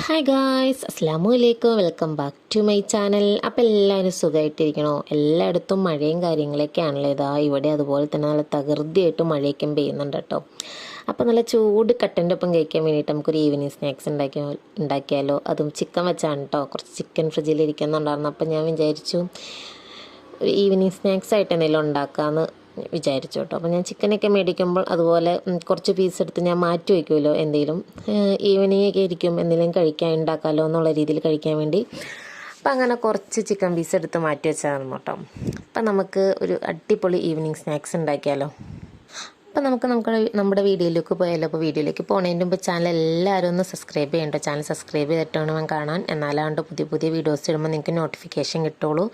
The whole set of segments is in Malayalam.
ഹായ് ഗായ്സ് അസ്സാം വലൈക്കും welcome back to my channel അപ്പോൾ എല്ലാവരും സുഖമായിട്ടിരിക്കണോ? എല്ലായിടത്തും മഴയും കാര്യങ്ങളൊക്കെ ആണല്ലോ ഇതാ. ഇവിടെ അതുപോലെ തന്നെ നല്ല തകൃതിയായിട്ട് മഴയൊക്കെ പെയ്യുന്നുണ്ട് കേട്ടോ. അപ്പോൾ നല്ല ചൂട് കട്ടന്റെ ഒപ്പം കഴിക്കാൻ വേണ്ടിയിട്ട് നമുക്കൊരു ഈവനിങ് സ്നാക്സ് ഉണ്ടാക്കിയാൽ ഉണ്ടാക്കിയാലോ. അതും ചിക്കൻ വെച്ചാണ് കേട്ടോ കുറച്ച് ചിക്കൻ ഫ്രിഡ്ജിൽ ഇരിക്കുന്നുണ്ടായിരുന്നു. അപ്പോൾ ഞാൻ വിചാരിച്ചു ഒരു ഈവനിങ് സ്നാക്സ് ആയിട്ട് എന്തെങ്കിലും ഉണ്ടാക്കാമെന്ന് വിചാരിച്ചു കേട്ടോ അപ്പോൾ ഞാൻ ചിക്കനൊക്കെ മേടിക്കുമ്പോൾ അതുപോലെ കുറച്ച് പീസ് എടുത്ത് ഞാൻ മാറ്റി വയ്ക്കുമല്ലോ എന്തെങ്കിലും. ഈവനിങ് ഒക്കെ ഇരിക്കും എന്തെങ്കിലും കഴിക്കാൻ ഉണ്ടാക്കാമല്ലോ എന്നുള്ള രീതിയിൽ കഴിക്കാൻ വേണ്ടി. അപ്പം അങ്ങനെ കുറച്ച് ചിക്കൻ പീസ് എടുത്ത് മാറ്റി വെച്ചതാണ് കേട്ടോ. അപ്പം നമുക്ക് ഒരു അടിപൊളി ഈവനിങ് സ്നാക്സ് ഉണ്ടാക്കിയാലോ. അപ്പം നമുക്ക് നമുക്ക് നമ്മുടെ വീഡിയോയിലേക്ക് പോയാലോ. അപ്പോൾ വീഡിയോയിലേക്ക് പോകുന്നതിന് മുമ്പ് ചാനൽ എല്ലാവരും ഒന്ന് സബ്സ്ക്രൈബ് ചെയ്യേണ്ടോ. ചാനൽ സബ്സ്ക്രൈബ് ചെയ്തിട്ട് വേണം കാണാൻ. എന്നാലാണ്ട് പുതിയ പുതിയ വീഡിയോസ് ഇടുമ്പോൾ നിങ്ങൾക്ക് നോട്ടിഫിക്കേഷൻ കിട്ടുള്ളൂ.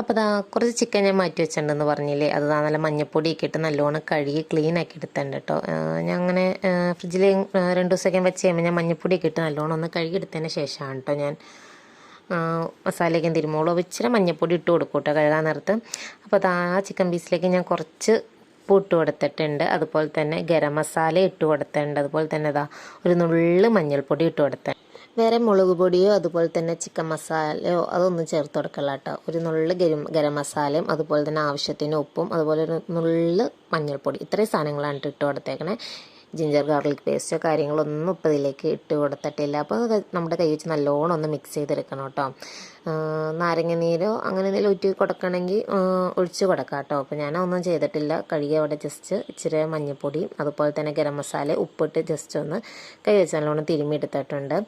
അപ്പോൾ ദാ കുറച്ച് ചിക്കൻ ഞാൻ മാറ്റി വെച്ചിട്ടുണ്ടെന്ന് പറഞ്ഞില്ലേ? അത് നല്ല മഞ്ഞപ്പൊടിയൊക്കെ ഇട്ട് നല്ലോണം കഴുകി ക്ലീൻ ആക്കി എടുത്തിട്ടുണ്ട് കേട്ടോ. ഞാൻ അങ്ങനെ ഫ്രിഡ്ജിൽ രണ്ട് ദിവസമൊക്കെ വെച്ച് കഴിയുമ്പോൾ ഞാൻ മഞ്ഞപ്പൊടിയൊക്കെ ഇട്ട് നല്ലോണം ഒന്ന് കഴുകി എടുത്തതിന് ശേഷമാണ് കേട്ടോ ഞാൻ മസാലയൊക്കെ തിരുമോളോ ഇച്ചിരി മഞ്ഞപ്പൊടി ഇട്ട് കൊടുക്കും കേട്ടോ കഴുകാൻ നേരത്ത്. അപ്പോൾ അത് ആ ചിക്കൻ പീസിലേക്ക് ഞാൻ കുറച്ച് ഉപ്പ് ഇട്ട് കൊടുത്തിട്ടുണ്ട്. അതുപോലെ തന്നെ ഗരം മസാല ഇട്ട് കൊടുത്തിട്ടുണ്ട്. അതുപോലെ തന്നെ ഇതാ ഒരു നുള്ളു മഞ്ഞൾപ്പൊടി ഇട്ട് കൊടുത്തിട്ടുണ്ട്. വേറെ മുളക് പൊടിയോ അതുപോലെ തന്നെ ചിക്കൻ മസാലയോ അതൊന്നും ചേർത്ത് കൊടുക്കല്ല കേട്ടോ. ഒരു നുള്ളു ഗരം ഗരം മസാലയും അതുപോലെ തന്നെ ആവശ്യത്തിന് ഉപ്പും അതുപോലെ ഒരു നുള്ള് മഞ്ഞൾപ്പൊടി. ഇത്രയും സാധനങ്ങളാണ് ഇട്ട് കൊടുത്തേക്കണേ. ജിഞ്ചർ ഗാർലിക് പേസ്റ്റോ കാര്യങ്ങളൊന്നും ഇപ്പോൾ ഇതിലേക്ക് ഇട്ട് കൊടുത്തിട്ടില്ല. അപ്പോൾ നമ്മുടെ കൈ വെച്ച് നല്ലോണം ഒന്ന് മിക്സ് ചെയ്തെടുക്കണം കേട്ടോ. നാരങ്ങ നീരോ അങ്ങനെ എന്തെങ്കിലും ഊറ്റി കൊടുക്കണമെങ്കിൽ ഒഴിച്ച് കൊടുക്കാം കേട്ടോ. അപ്പോൾ ഞാനൊന്നും ചെയ്തിട്ടില്ല. കഴുകി അവിടെ ജസ്റ്റ് ഇച്ചിരി മഞ്ഞൾപ്പൊടിയും അതുപോലെ തന്നെ ഗരം മസാല ഉപ്പിട്ട് ജസ്റ്റ് ഒന്ന് കൈ വെച്ച് നല്ലോണം തിരുമ്മി എടുത്തിട്ടുണ്ട്.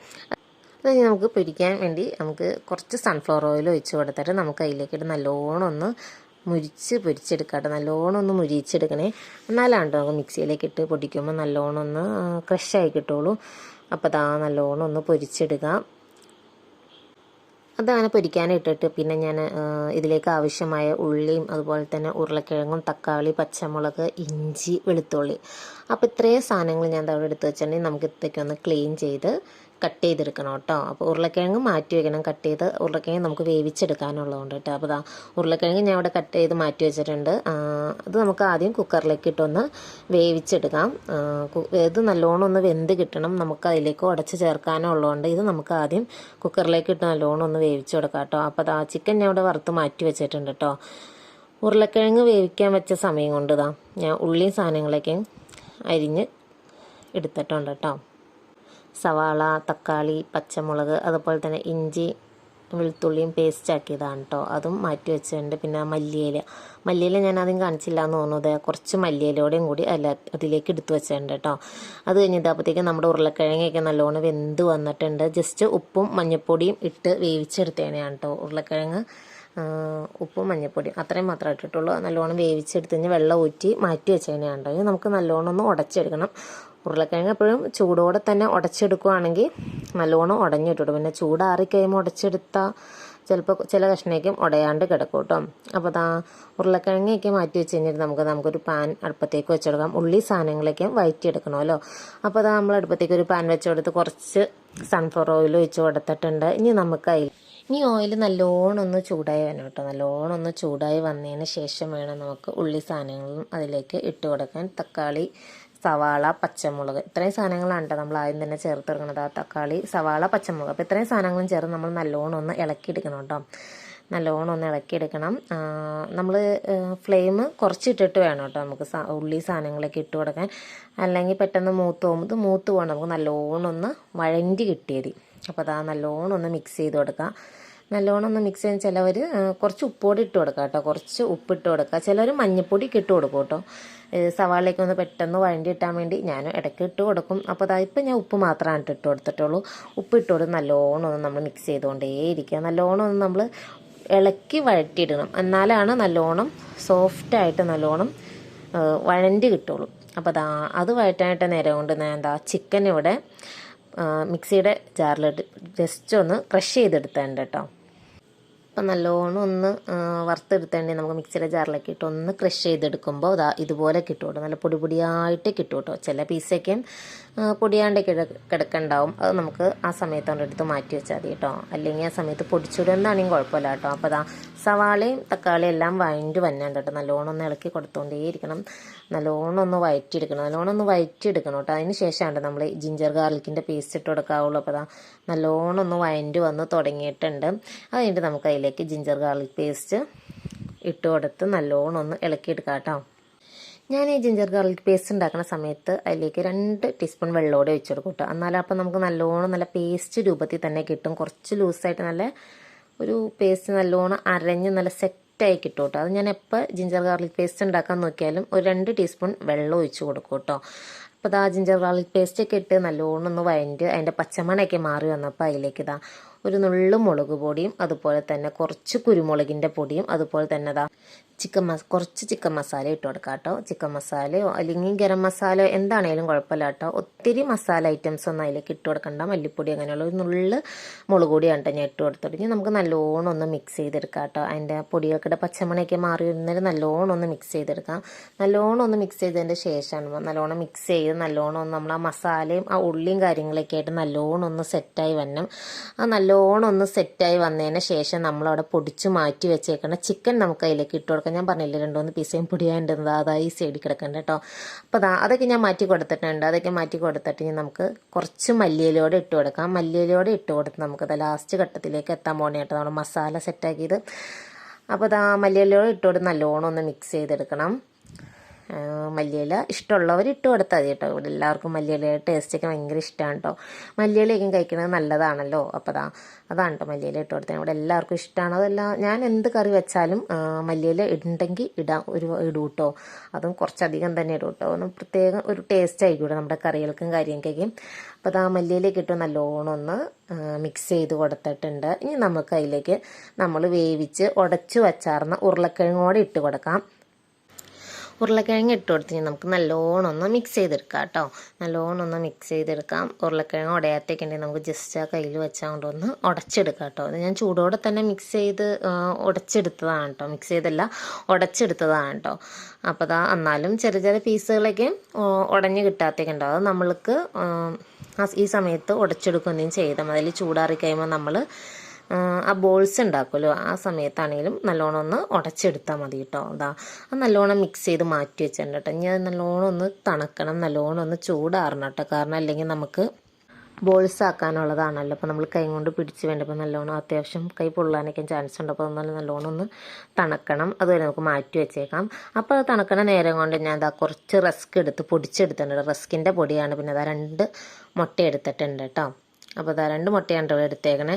അത് കഴിഞ്ഞ് നമുക്ക് പൊരിക്കാൻ വേണ്ടി നമുക്ക് കുറച്ച് സൺഫ്ലവർ ഓയിൽ ഒഴിച്ച് കൊടുത്തിട്ട് നമുക്ക് അതിലേക്കിട്ട് നല്ലോണം ഒന്ന് മുരിച്ച് പൊരിച്ചെടുക്കാട്ടോ നല്ലോണം ഒന്ന് മുരിച്ചെടുക്കണേ. എന്നാലാണ് നമുക്ക് മിക്സിയിലേക്ക് ഇട്ട് പൊടിക്കുമ്പോൾ നല്ലോണം ഒന്ന് ക്രഷായി കിട്ടുള്ളൂ. അപ്പോൾ അതാ നല്ലോണം ഒന്ന് പൊരിച്ചെടുക്കാം. അതങ്ങനെ പൊരിക്കാനിട്ടിട്ട് പിന്നെ ഞാൻ ഇതിലേക്ക് ആവശ്യമായ ഉള്ളിയും അതുപോലെ തന്നെ ഉരുളക്കിഴങ്ങും തക്കാളി പച്ചമുളക് ഇഞ്ചി വെളുത്തുള്ളി. അപ്പോൾ ഇത്രയും സാധനങ്ങൾ ഞാൻ അവിടെ എടുത്ത് വെച്ചിട്ടുണ്ടെങ്കിൽ നമുക്ക് ഇതൊക്കെ ഒന്ന് ക്ലീൻ ചെയ്ത് കട്ട് ചെയ്തെടുക്കണം കേട്ടോ. അപ്പോൾ ഉരുളക്കിഴങ്ങ് മാറ്റി വെക്കണം. കട്ട് ചെയ്ത് ഉരുളക്കിഴങ്ങ് നമുക്ക് വേവിച്ചെടുക്കാനുള്ളതുകൊണ്ട് കേട്ടോ. അപ്പോൾ ഉരുളക്കിഴങ്ങ് ഞാൻ അവിടെ കട്ട് ചെയ്ത് മാറ്റി വെച്ചിട്ടുണ്ട്. അത് നമുക്ക് ആദ്യം കുക്കറിലേക്ക് ഇട്ടൊന്ന് വേവിച്ചെടുക്കാം. ഇത് നല്ലോണം ഒന്ന് വെന്ത് കിട്ടണം. നമുക്ക് അതിലേക്ക് ഉടച്ച് ചേർക്കാനോ ഉള്ളതുകൊണ്ട് ഇത് നമുക്ക് ആദ്യം കുക്കറിലേക്ക് ഇട്ട് നല്ലോണം ഒന്ന് വേവിച്ച് കൊടുക്കാം കേട്ടോ. അപ്പോൾ ആ ചിക്കൻ ഞാൻ ഇവിടെ വറുത്ത് മാറ്റി വെച്ചിട്ടുണ്ട് കേട്ടോ. ഉരുളക്കിഴങ്ങ് വേവിക്കാൻ വെച്ച സമയം കൊണ്ട് ഇതാ ഞാൻ ഉള്ളിയും സാധനങ്ങളൊക്കെയും അരിഞ്ഞ് എടുത്തിട്ടുണ്ട് കേട്ടോ. സവാള തക്കാളി പച്ചമുളക് അതുപോലെ തന്നെ ഇഞ്ചി വെളുത്തുള്ളിയും പേസ്റ്റ് ആക്കിയതാണ് കേട്ടോ അതും മാറ്റി വെച്ചിട്ടുണ്ട്. പിന്നെ മല്ലിയില. മല്ലിയില ഞാൻ ആദ്യം കാണിച്ചില്ല എന്ന് തോന്നുന്നു ദേ കുറച്ച് മല്ലിയിലയോടെയും കൂടി അല്ല അതിലേക്ക് എടുത്ത് വെച്ചിട്ടുണ്ട് കേട്ടോ അത് കഴിഞ്ഞപ്പോഴത്തേക്കും നമ്മുടെ ഉരുളക്കിഴങ്ങയൊക്കെ നല്ലോണം വെന്ത് വന്നിട്ടുണ്ട്. ജസ്റ്റ് ഉപ്പും മഞ്ഞൾപ്പൊടിയും ഇട്ട് വേവിച്ചെടുത്തേനെയാണ് കേട്ടോ ഉരുളക്കിഴങ്ങ് ഉപ്പും മഞ്ഞൾപ്പൊടിയും അത്രയും മാത്രമേ ഇട്ടിട്ടുള്ളൂ. നല്ലോണം വേവിച്ചെടുത്ത് കഴിഞ്ഞ് വെള്ളം ഊറ്റി മാറ്റി വെച്ചതിനെയാണ് കേട്ടോ നമുക്ക് നല്ലോണം ഒന്ന് ഉടച്ചെടുക്കണം. ഉരുളക്കിഴങ്ങ് എപ്പോഴും ചൂടോടെ തന്നെ ഉടച്ചെടുക്കുകയാണെങ്കിൽ നല്ലോണം ഉടഞ്ഞിട്ടുണ്ട് പിന്നെ ചൂടാറി കഴിയുമ്പോൾ ഉടച്ചെടുത്താൽ ചിലപ്പോൾ ചില കഷ്ണേക്കും ഉടയാണ്ട് കിടക്കും കേട്ടോ. അപ്പോൾ ദാ ഉരുളക്കിഴങ്ങയൊക്കെ മാറ്റി വെച്ച് കഴിഞ്ഞിട്ട് നമുക്ക് നമുക്കൊരു പാൻ അടുപ്പത്തേക്ക് വെച്ചെടുക്കാം. ഉള്ളി സാധനങ്ങളൊക്കെ വയറ്റിയെടുക്കണമല്ലോ അപ്പോൾ അതാ നമ്മൾ അടുപ്പത്തേക്ക് ഒരു പാൻ വെച്ചെടുത്ത് കുറച്ച് സൺഫ്ലവർ ഓയിൽ ഒഴിച്ച് കൊടുത്തിട്ടുണ്ട്. ഇനി നമുക്ക് അതിൽ ഇനി ഓയിൽ നല്ലോണം ഒന്ന് ചൂടായി വരണം കേട്ടോ. നല്ലോണം ഒന്ന് ചൂടായി വന്നതിന് ശേഷം വേണം നമുക്ക് ഉള്ളി സാധനങ്ങളും അതിലേക്ക് ഇട്ട് കൊടുക്കാൻ. തക്കാളി സവാള പച്ചമുളക്. ഇത്രയും സാധനങ്ങളാണ് നമ്മൾ ആദ്യം തന്നെ ചേർത്തെടുക്കുന്നത് ആ തക്കാളി സവാള പച്ചമുളക്. അപ്പോൾ ഇത്രയും സാധനങ്ങളും ചേർത്ത് നമ്മൾ നല്ലോണം ഒന്ന് ഇളക്കിയെടുക്കണം കേട്ടോ നല്ലോണം ഒന്ന് ഇളക്കിയെടുക്കണം. നമ്മൾ ഫ്ലെയിം കുറച്ചിട്ടിട്ട് വേണം കേട്ടോ നമുക്ക് ഉള്ളി സാധനങ്ങളൊക്കെ ഇട്ട് കൊടുക്കാൻ. അല്ലെങ്കിൽ പെട്ടെന്ന് മൂത്ത് പോകുമ്പോൾ മൂത്ത് പോകണം. നമുക്ക് നല്ലോണം ഒന്ന് വഴണ്ടി കിട്ടിയത് അപ്പോൾ അതാ നല്ലോണം ഒന്ന് മിക്സ് ചെയ്ത് കൊടുക്കുക നല്ലോണം ഒന്ന് മിക്സ് ചെയ്യാൻ ചിലവർ കുറച്ച് ഉപ്പോടി ഇട്ട് കൊടുക്കുക കേട്ടോ. കുറച്ച് ഉപ്പിട്ട് കൊടുക്കുക ചിലർ മഞ്ഞപ്പൊടി ഇട്ട് കൊടുക്കും കേട്ടോ. സവാളയൊക്കെ ഒന്ന് പെട്ടെന്ന് വഴണ്ടി ഇട്ടാൻ വേണ്ടി ഞാൻ ഇടയ്ക്ക് ഇട്ട് കൊടുക്കും. അപ്പോൾ അതാ ഇപ്പം ഞാൻ ഉപ്പ് മാത്രമാണ് ഇട്ട് കൊടുത്തിട്ടുള്ളൂ. ഉപ്പ് ഇട്ട് കൊടുത്ത് നല്ലോണം ഒന്ന് നമ്മൾ മിക്സ് ചെയ്തുകൊണ്ടേ ഇരിക്കുക. നല്ലോണം ഒന്ന് നമ്മൾ ഇളക്കി വഴറ്റിയിടണം. എന്നാലാണ് നല്ലോണം സോഫ്റ്റായിട്ട് നല്ലോണം വഴണ്ടി കിട്ടുള്ളൂ. അപ്പോൾ അതാ അത് വഴറ്റാനായിട്ട് നേരം കൊണ്ട് ഞാൻ എന്താ ചിക്കൻ ഇവിടെ മിക്സിയുടെ ജാറിലിട്ട് ജസ്റ്റ് ഒന്ന് ക്രഷ് ചെയ്തെടുത്തേണ്ട കേട്ടോ. അപ്പം നല്ലോണം ഒന്ന് വറുത്തെടുത്തേണ്ടി നമുക്ക് മിക്സിയുടെ ജാറിലേക്ക് ഇട്ട് ഒന്ന് ക്രഷ് ചെയ്തെടുക്കുമ്പോൾ ഇതാ ഇതുപോലെ കിട്ടും കേട്ടോ. നല്ല പൊടി പൊടിയായിട്ട് കിട്ടും കേട്ടോ. ചില പീസൊക്കെ പൊടിയാണ്ട് കിട കിടക്കണ്ടാവും. അത് നമുക്ക് ആ സമയത്ത് അവരുടെ എടുത്ത് മാറ്റി വെച്ചാൽ മതി കേട്ടോ. അല്ലെങ്കിൽ ആ സമയത്ത് പൊടിച്ചിടുന്നതാണെങ്കിൽ കുഴപ്പമില്ല കേട്ടോ. അപ്പോൾ അതാ സവാളയും തക്കാളിയും എല്ലാം വഴണ്ട് വന്നുണ്ട് കേട്ടോ. നല്ലോണം ഒന്ന് ഇളക്കി കൊടുത്തുകൊണ്ടേയിരിക്കണം നല്ലോണം ഒന്ന് വയറ്റിയെടുക്കണം. നല്ലോണം ഒന്ന് വയറ്റിയെടുക്കണം കേട്ടോ. അതിന് ശേഷമാണ് നമ്മൾ ജിഞ്ചർ ഗാർലിക്കിന്റെ പേസ്റ്റ് ഇട്ട് കൊടുക്കാവുള്ളൂ. അപ്പോൾ അതാ നല്ലോണം ഒന്ന് വഴണ്ട് വന്ന് തുടങ്ങിയിട്ടുണ്ട്. അത് കഴിഞ്ഞിട്ട് നമുക്ക് അതിലേക്ക് ജിഞ്ചർ ഗാർലിക് പേസ്റ്റ് ഇട്ട് കൊടുത്ത് നല്ലോണം ഒന്ന് ഇളക്കിയെടുക്കാം കേട്ടോ. ഞാൻ ഈ ജിഞ്ചർ ഗാർലിക് പേസ്റ്റ് ഉണ്ടാക്കുന്ന സമയത്ത് അതിലേക്ക് രണ്ട് ടീസ്പൂൺ വെള്ളമോടെ വെച്ച് കൊടുക്കും കേട്ടോ. എന്നാലും അപ്പം നമുക്ക് നല്ലോണം നല്ല പേസ്റ്റ് രൂപത്തിൽ തന്നെ കിട്ടും. കുറച്ച് ലൂസായിട്ട് നല്ല ഒരു പേസ്റ്റ് നല്ലോണം അരഞ്ഞ് നല്ല സെറ്റായി കിട്ടും അത് ഞാൻ എപ്പോൾ ജിഞ്ചർ ഗാർലിക് പേസ്റ്റ് ഉണ്ടാക്കാൻ നോക്കിയാലും ഒരു രണ്ട് ടീസ്പൂൺ വെള്ളം ഒഴിച്ച് കൊടുക്കും കേട്ടോ. അപ്പോൾ ഇതാ ജിഞ്ചർ ഗാർലിക് പേസ്റ്റ് ഒക്കെ ഇട്ട് നല്ലോണം ഒന്ന് വഴണ്ട് അതിന്റെ പച്ചമണയൊക്കെ മാറി വന്നപ്പോൾ അതിലേക്ക് ഇതാ ഒരു നുള്ളു മുളക് പൊടിയും അതുപോലെ തന്നെ കുറച്ച് കുരുമുളകിന്റെ പൊടിയും അതുപോലെ തന്നെ അതാ ചിക്കൻ മസ കുറച്ച് ചിക്കൻ മസാല ഇട്ട് കൊടുക്കാം കേട്ടോ. ചിക്കൻ മസാലയോ അല്ലെങ്കിൽ ഗരം മസാലയോ എന്താണേലും കുഴപ്പമില്ല കേട്ടോ. ഒത്തിരി മസാല ഐറ്റംസ് ഒന്നും അതിലേക്ക് ഇട്ട് കൊടുക്കണ്ട. മല്ലിപ്പൊടി അങ്ങനെയുള്ള ഒരു നുള്ളു മുളക് പൊടിയാണ് ഞാൻ ഇട്ട് കൊടുത്തിട്ട് നമുക്ക് നല്ലോണം ഒന്ന് മിക്സ് ചെയ്തെടുക്കാം കേട്ടോ. അതിന്റെ പൊടികൾക്കിടെ പച്ചമണയൊക്കെ മാറി വരുന്നതിന് നല്ലോണം ഒന്ന് മിക്സ് ചെയ്തെടുക്കാം. നല്ലോണം ഒന്ന് മിക്സ് ചെയ്തതിന്റെ ശേഷമാണ് നല്ലോണം മിക്സ് ചെയ്ത് നല്ലോണം ഒന്ന് നമ്മൾ ആ മസാലയും ആ ഉള്ളിയും കാര്യങ്ങളൊക്കെ ആയിട്ട് നല്ലോണം ഒന്ന് സെറ്റായി വരണം. ആ നല്ലോണം ഒന്ന് സെറ്റായി വന്നതിന് ശേഷം നമ്മളവിടെ പൊടിച്ച് മാറ്റി വെച്ചേക്കണം ചിക്കൻ നമുക്ക് അതിലേക്ക് ഇട്ട് കൊടുക്കാം. ഞാൻ പറഞ്ഞില്ല രണ്ടുമൂന്ന് പിസയും പൊടിയായിട്ടുണ്ട്. അതാ ഈ സൈഡിൽ കിടക്കണ്ട കേട്ടോ. അപ്പോൾ അതാ അതൊക്കെ ഞാൻ മാറ്റി കൊടുത്തിട്ടുണ്ട്. അതൊക്കെ മാറ്റി കൊടുത്തിട്ട് ഇനി നമുക്ക് കുറച്ച് മല്ലിയിലൂടെ ഇട്ട് കൊടുക്കാം. മല്ലിയിലൂടെ ഇട്ട് കൊടുത്ത് നമുക്കത് ലാസ്റ്റ് ഘട്ടത്തിലേക്ക് എത്താൻ പോകണേ കേട്ടോ. നമ്മൾ മസാല സെറ്റാക്കിയത് അപ്പോൾ അതാ മല്ലിയിലൂടെ ഇട്ട് കൊടുത്ത് നല്ലോണം ഒന്ന് മിക്സ് ചെയ്തെടുക്കണം. മല്ലിയില ഇഷ്ടമുള്ളവർ ഇട്ട് കൊടുത്താൽ മതി കേട്ടോ. ഇവിടെ എല്ലാവർക്കും മല്ലിയിലയുടെ ടേസ്റ്റൊക്കെ ഭയങ്കര ഇഷ്ടമാണ് കേട്ടോ മല്ലിയിലയൊക്കെ കഴിക്കുന്നത് നല്ലതാണല്ലോ. അപ്പോൾ അതാ അതാണ് കേട്ടോ മല്ലിയില ഇട്ട് കൊടുത്തത്. ഇവിടെ എല്ലാവർക്കും ഇഷ്ടമാണ് അതല്ല ഞാൻ എന്ത് കറി വെച്ചാലും ആ, മല്ലിയില ഉണ്ടെങ്കിൽ ഇടാം. ഒരു ഇടും കേട്ടോ അതും കുറച്ചധികം തന്നെ ഇടും കേട്ടോ ഒന്ന് പ്രത്യേകം ഒരു ടേസ്റ്റ് ആയിക്കൂടെ നമ്മുടെ കറികൾക്കും കാര്യങ്ങൾക്കൊക്കെ. അപ്പോൾ അതാ മല്ലിയിലേക്ക് ഇട്ട് നല്ലോണം ഒന്ന് മിക്സ് ചെയ്ത് കൊടുത്തിട്ടുണ്ട്. ഇനി നമുക്ക് അതിലേക്ക് നമ്മൾ വേവിച്ച് ഉടച്ചു വച്ചാർന്ന ഉരുളക്കിഴങ്ങോടെ ഇട്ട് കൊടുക്കാം. ഉരുളക്കിഴങ്ങ് ഇട്ട് കൊടുത്ത് നമുക്ക് നല്ലോണം ഒന്ന് മിക്സ് ചെയ്തെടുക്കാം കേട്ടോ. നല്ലോണം ഒന്ന് മിക്സ് ചെയ്തെടുക്കാം. ഉരുളക്കിഴങ്ങ് ഉടയാത്തേക്കുണ്ടെങ്കിൽ നമുക്ക് ജസ്റ്റ് ആ കയ്യിൽ വെച്ചാൽ ഒന്ന് ഉടച്ചെടുക്കാം കേട്ടോ. അത് ഞാൻ ചൂടോടെ തന്നെ മിക്സ് ചെയ്ത് ഉടച്ചെടുത്തതാണ് കേട്ടോ. മിക്സ് ചെയ്തല്ല ഉടച്ചെടുത്തതാണ് കേട്ടോ. അപ്പോൾ അതാ എന്നാലും ചെറിയ ചെറിയ പീസുകളൊക്കെ ഉടഞ്ഞ് കിട്ടാത്തേക്കുണ്ടാവും അത് നമ്മൾക്ക് ഈ സമയത്ത് ഉടച്ചെടുക്കുകയും ചെയ്താൽ മതി. അതിൽ ചൂടാറി കഴിയുമ്പോൾ നമ്മൾ ആ ബോൾസ് ഉണ്ടാക്കുമല്ലോ. ആ സമയത്താണെങ്കിലും നല്ലോണം ഒന്ന് ഉടച്ചെടുത്താൽ മതി കേട്ടോ അതാ അത് നല്ലോണം മിക്സ് ചെയ്ത് മാറ്റി വെച്ചിട്ടുണ്ട് കേട്ടോ ഇനി നല്ലോണം ഒന്ന് തണക്കണം നല്ലോണം ഒന്ന് ചൂടാറണം കേട്ടോ കാരണം അല്ലെങ്കിൽ നമുക്ക് ബോൾസ് ആക്കാനുള്ളതാണല്ലോ. അപ്പോൾ നമ്മൾ കൈ കൊണ്ട് പിടിച്ച് വേണ്ടപ്പോൾ നല്ലോണം അത്യാവശ്യം കൈ പൊള്ളാനൊക്കെ ചാൻസ് ഉണ്ട്. അപ്പോൾ നല്ല നല്ലോണം ഒന്ന് തണക്കണം. അതുവരെ നമുക്ക് മാറ്റി വെച്ചേക്കാം. അപ്പോൾ തണുക്കണ നേരം കൊണ്ട് ഞാൻ അതാ കുറച്ച് റസ്ക് എടുത്ത് പൊടിച്ചെടുത്തിട്ടുണ്ട് റസ്കിന്റെ പൊടിയാണ്. പിന്നെ അതാ രണ്ട് മുട്ട എടുത്തിട്ടുണ്ട് കേട്ടോ അപ്പോൾ അതാ രണ്ട് മുട്ടയാണ് എടുത്തേക്കണേ.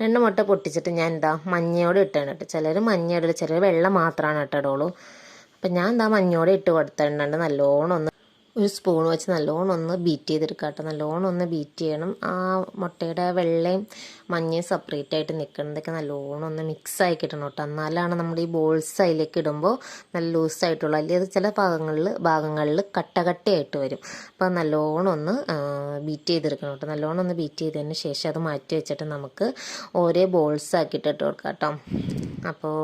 രണ്ട് മുട്ട പൊട്ടിച്ചിട്ട് ഞാൻ എന്താ മഞ്ഞയോടെ ഇട്ടാണ് കേട്ടോ. ചിലർ മഞ്ഞ ഇടില്ല ചിലർ വെള്ളം മാത്രമാണ് ഇട്ടിടുള്ളൂ അപ്പം ഞാൻ എന്താ മഞ്ഞയോടെ ഇട്ട് കൊടുത്തിട്ടുണ്ട് നല്ലോണം ഒന്ന് ഒരു സ്പൂൺ വെച്ച് നല്ലോണം ഒന്ന് ബീറ്റ് ചെയ്തെടുക്കുക കേട്ടോ നല്ലോണം ഒന്ന് ബീറ്റ് ചെയ്യണം. ആ മുട്ടയുടെ വെള്ളയും മഞ്ഞയും സെപ്പറേറ്റ് ആയിട്ട് നിൽക്കുന്നതൊക്കെ നല്ലോണം ഒന്ന് മിക്സ് ആയി കിട്ടണം കേട്ടോ എന്നാലാണ് നമ്മൾ ഈ ബോൾസ് അതിലേക്ക് ഇടുമ്പോൾ നല്ല ലൂസായിട്ടുള്ളൂ അല്ലെങ്കിൽ ചില ഭാഗങ്ങളിൽ ഭാഗങ്ങളിൽ കട്ട കട്ടയായിട്ട് വരും. അപ്പോൾ നല്ലോണം ഒന്ന് ബീറ്റ് ചെയ്തെടുക്കണം കേട്ടോ നല്ലോണം ഒന്ന് ബീറ്റ് ചെയ്തതിന് ശേഷം അത് മാറ്റി വെച്ചിട്ട് നമുക്ക് ഓരോ ബോൾസ് ആക്കിയിട്ട് ഇട്ട് കൊടുക്കാം കേട്ടോ അപ്പോൾ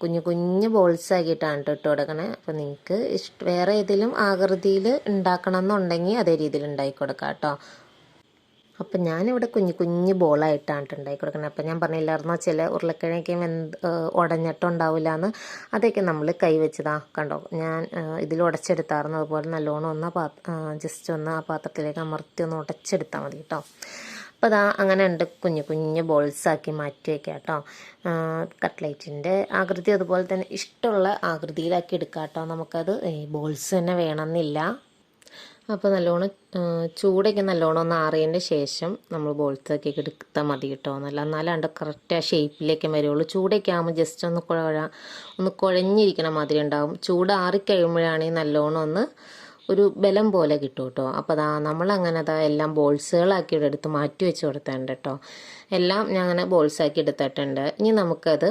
കുഞ്ഞു കുഞ്ഞു ബോൾസ് ആക്കിയിട്ടാണ് ഇട്ട് കൊടുക്കണേ. അപ്പോൾ നിങ്ങൾക്ക് ഇഷ്ട വേറെ ഏതെങ്കിലും ആകൃതിയിൽ ഉണ്ടാക്കണം എന്നുണ്ടെങ്കിൽ അതേ രീതിയിൽ ഉണ്ടാക്കി കൊടുക്കാം കേട്ടോ അപ്പം ഞാനിവിടെ കുഞ്ഞു കുഞ്ഞു ബോളായിട്ടാണ് ട്ടോ ഉണ്ടാക്കി കൊടുക്കുന്നത് അപ്പം ഞാൻ പറഞ്ഞില്ലായിരുന്നോ ചില ഉരുളക്കിഴങ്ങൊക്കെ ഏഹ് ഉടഞ്ഞിട്ടുണ്ടാവില്ല എന്ന് അതൊക്കെ നമ്മൾ കൈ വെച്ചതാ കണ്ടോ. ഞാൻ ഇതിൽ ഉടച്ചെടുത്തായിരുന്നു അതുപോലെ നല്ലോണം ഒന്ന് ജസ്റ്റ് ഒന്ന് ആ പാത്രത്തിലേക്ക് അമർത്തി ഒന്ന് ഉടച്ചെടുത്താൽ മതി കേട്ടോ അപ്പോൾ അതാ അങ്ങനെ ഉണ്ട് കുഞ്ഞു കുഞ്ഞു ബോൾസാക്കി മാറ്റി വയ്ക്കുക കേട്ടോ കട്ട്ലൈറ്റിന്റെ ആകൃതി അതുപോലെ തന്നെ ഇഷ്ടമുള്ള ആകൃതിയിലാക്കി എടുക്കാം കേട്ടോ നമുക്കത് ബോൾസ് തന്നെ വേണമെന്നില്ല അപ്പോൾ നല്ലോണം ചൂടൊക്കെ നല്ലോണം ഒന്ന് ആറിയതിന്റെ ശേഷം നമ്മൾ ബോൾസൊക്കെ എടുത്താൽ മതി കേട്ടോ നല്ല എന്നാലാണ്ട് കറക്റ്റ് ആ ഷേപ്പിലേക്ക് വരുള്ളൂ. ചൂടൊക്കെ ആകുമ്പോൾ ജസ്റ്റ് ഒന്ന് കുഴ ഒന്ന് കുഴഞ്ഞിരിക്കണ മാതിരി ഉണ്ടാവും. ചൂട് ആറിക്കഴിയുമ്പോഴാണെങ്കിൽ നല്ലോണം ഒന്ന് ഒരു ബലം പോലെ കിട്ടും കേട്ടോ അപ്പോൾ അതാ നമ്മളങ്ങനെ അതാ എല്ലാം ബോൾസുകളാക്കി എടുത്ത് മാറ്റി വെച്ച് കൊടുത്തിട്ടുണ്ട് കേട്ടോ എല്ലാം ഞാൻ അങ്ങനെ ബോൾസാക്കി എടുത്തിട്ടുണ്ട്. ഇനി നമുക്കത്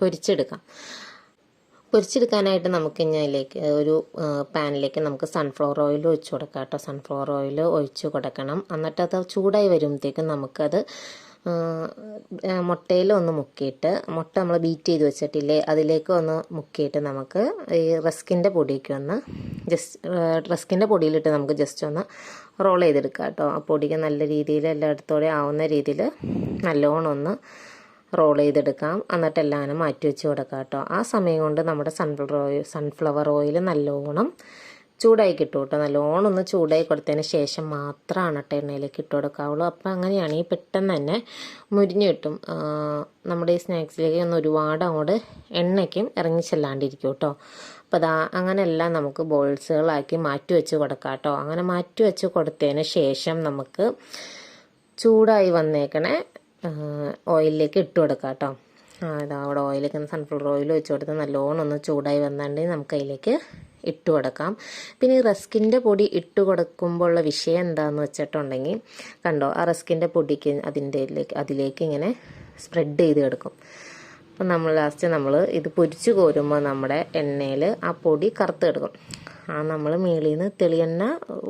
പൊരിച്ചെടുക്കാം. പൊരിച്ചെടുക്കാനായിട്ട് നമുക്ക് ഇനി അതിലേക്ക് ഒരു പാനിലേക്ക് നമുക്ക് സൺഫ്ലവർ ഓയിൽ ഒഴിച്ചു കൊടുക്കാം കേട്ടോ സൺഫ്ലവർ ഓയിൽ ഒഴിച്ച് കൊടുക്കണം. എന്നിട്ട് അത് ചൂടായി വരുമ്പോഴത്തേക്കും നമുക്കത് മുട്ടയിൽ ഒന്ന് മുക്കിയിട്ട് മുട്ട നമ്മൾ ബീറ്റ് ചെയ്ത് വെച്ചിട്ടില്ലേ അതിലേക്ക് ഒന്ന് മുക്കിയിട്ട് നമുക്ക് ഈ റസ്കിന്റെ പൊടിയൊക്കെ ഒന്ന് ജസ്റ്റ് റസ്കിന്റെ പൊടിയിലിട്ട് നമുക്ക് ജസ്റ്റ് ഒന്ന് റോൾ ചെയ്തെടുക്കാം കേട്ടോ. ആ പൊടിക്ക് നല്ല രീതിയിൽ എല്ലായിടത്തോടെ ആവുന്ന രീതിയിൽ നല്ലോണം ഒന്ന് റോൾ ചെയ്തെടുക്കാം. എന്നിട്ട് എല്ലാവരും മാറ്റി വെച്ച് കൊടുക്കാം കേട്ടോ. ആ സമയം കൊണ്ട് നമ്മുടെ സൺഫ്ലവർ ഓയിൽ സൺഫ്ലവർ ഓയിൽ നല്ലോണം ചൂടായി കിട്ടും കേട്ടോ. നല്ലോണം ഒന്ന് ചൂടായി കൊടുത്തതിന് ശേഷം മാത്രമാണ് കേട്ടോ എണ്ണയിലേക്ക് ഇട്ട് കൊടുക്കാവുള്ളൂ. അപ്പം അങ്ങനെയാണ് ഈ പെട്ടെന്ന് തന്നെ മുരിഞ്ഞു കിട്ടും. നമ്മുടെ ഈ സ്നാക്സിലേക്ക് ഒന്ന് ഒരുപാട് അങ്ങോട്ട് എണ്ണയ്ക്കും ഇറങ്ങി ചെല്ലാണ്ടിരിക്കും കേട്ടോ. അപ്പോൾ അതാ അങ്ങനെയെല്ലാം നമുക്ക് ബോൾസുകളാക്കി മാറ്റി വെച്ച് കൊടുക്കാം കേട്ടോ. അങ്ങനെ മാറ്റി വെച്ച് കൊടുത്തതിന് ശേഷം നമുക്ക് ചൂടായി വന്നേക്കണേ ഓയിലിലേക്ക് ഇട്ട് കൊടുക്കാം കേട്ടോ. ഇതാ അവിടെ ഓയിലേക്ക് സൺഫ്ലവർ ഓയിൽ വെച്ച് കൊടുത്ത് നല്ലോണം ഒന്ന് ചൂടായി വന്നിട്ടുണ്ടെങ്കിൽ നമുക്ക് അതിലേക്ക് ഇട്ട് കൊടുക്കാം. പിന്നെ റസ്കിന്റെ പൊടി ഇട്ട് കൊടുക്കുമ്പോൾ ഉള്ള വിഷയം എന്താണെന്ന് വെച്ചിട്ടുണ്ടെങ്കിൽ കണ്ടോ ആ റസ്കിന്റെ പൊടിക്ക് അതിന്റെ അതിലേക്ക് ഇങ്ങനെ സ്പ്രെഡ് ചെയ്ത് കിടക്കും അപ്പം നമ്മൾ ലാസ്റ്റ് നമ്മൾ ഇത് പൊരിച്ച് കോരുമ്പോൾ നമ്മുടെ എണ്ണയിൽ ആ പൊടി കറുത്തെടുക്കും. ആ നമ്മൾ മേളിൽ നിന്ന് തെളിയെണ്ണ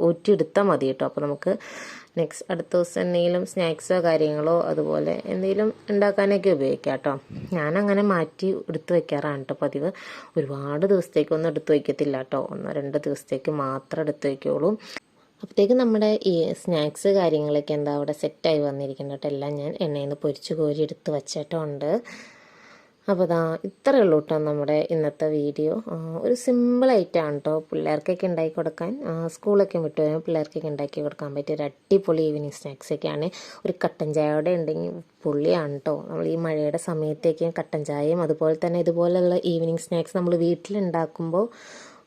ഊറ്റിയെടുത്താൽ മതി കേട്ടോ. അപ്പോൾ നമുക്ക് നെക്സ്റ്റ് അടുത്ത ദിവസം എന്തെങ്കിലും സ്നാക്സോ കാര്യങ്ങളോ അതുപോലെ എന്തെങ്കിലും ഉണ്ടാക്കാനൊക്കെ ഉപയോഗിക്കാം കേട്ടോ. ഞാനങ്ങനെ മാറ്റി എടുത്ത് വയ്ക്കാറാണ് കേട്ടോ പതിവ്. ഒരുപാട് ദിവസത്തേക്കൊന്നും എടുത്തു വയ്ക്കത്തില്ല കേട്ടോ ഒന്നോ രണ്ടോ ദിവസത്തേക്ക് മാത്രം എടുത്തു വയ്ക്കുള്ളൂ അപ്പോഴത്തേക്ക് നമ്മുടെ ഈ സ്നാക്സ് കാര്യങ്ങളൊക്കെ എന്താ അവിടെ സെറ്റായി വന്നിരിക്കുന്നുണ്ട് കേട്ടോ എല്ലാം ഞാൻ എണ്ണയിൽ നിന്ന് പൊരിച്ച് കോരി എടുത്ത് വച്ചിട്ടുണ്ട്. അപ്പോൾ ഇതാ ഇത്രയേ ഉള്ളൂ കേട്ടോ നമ്മുടെ ഇന്നത്തെ വീഡിയോ. ഒരു സിമ്പിളായിട്ടാണ് കേട്ടോ പിള്ളേർക്കൊക്കെ ഉണ്ടാക്കി കൊടുക്കാൻ. സ്കൂളൊക്കെ വിട്ടു വരുമ്പോൾ പിള്ളേർക്കൊക്കെ ഉണ്ടാക്കി കൊടുക്കാൻ പറ്റിയ ഒരു അടിപൊളി ഈവനിങ് സ്നാക്സൊക്കെയാണ് ഒരു കട്ടൻ ചായയോടെ ഉണ്ടെങ്കിൽ പുള്ളിയാണ് കേട്ടോ നമ്മൾ ഈ മഴയുടെ സമയത്തേക്ക് കട്ടൻ ചായയും അതുപോലെ തന്നെ ഇതുപോലെയുള്ള ഈവനിങ് സ്നാക്സ് നമ്മൾ വീട്ടിലുണ്ടാക്കുമ്പോൾ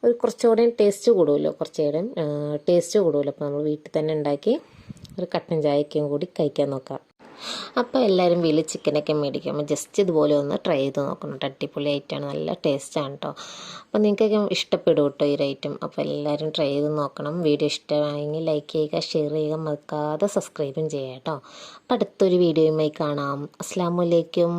ഒരു കുറച്ചുകൂടെ ടേസ്റ്റ് കൂടുമല്ലോ കുറച്ചുകൂടെ ടേസ്റ്റ് കൂടുമല്ലോ അപ്പോൾ നമ്മൾ വീട്ടിൽ തന്നെ ഉണ്ടാക്കി ഒരു കട്ടൻ ചായക്കും കൂടി കഴിക്കാൻ നോക്കാം. അപ്പോൾ എല്ലാവരും വീട്ടിൽ ചിക്കനൊക്കെ മേടിക്കുമ്പോൾ ജസ്റ്റ് ഇതുപോലെ ഒന്ന് ട്രൈ ചെയ്ത് നോക്കണം. അടിപൊളി ഐറ്റമാണ് നല്ല ടേസ്റ്റാണ് കേട്ടോ അപ്പോൾ നിങ്ങൾക്കൊക്കെ ഇഷ്ടപ്പെടും കേട്ടോ ഈ ഐറ്റം അപ്പോൾ എല്ലാവരും ട്രൈ ചെയ്ത് നോക്കണം. വീഡിയോ ഇഷ്ടമായെങ്കിൽ ലൈക്ക് ചെയ്യുക ഷെയർ ചെയ്യുക. മറക്കാതെ സബ്സ്ക്രൈബും ചെയ്യുക കേട്ടോ അപ്പോൾ അടുത്തൊരു വീഡിയോയുമായി കാണാം. അസ്സാം വലൈക്കും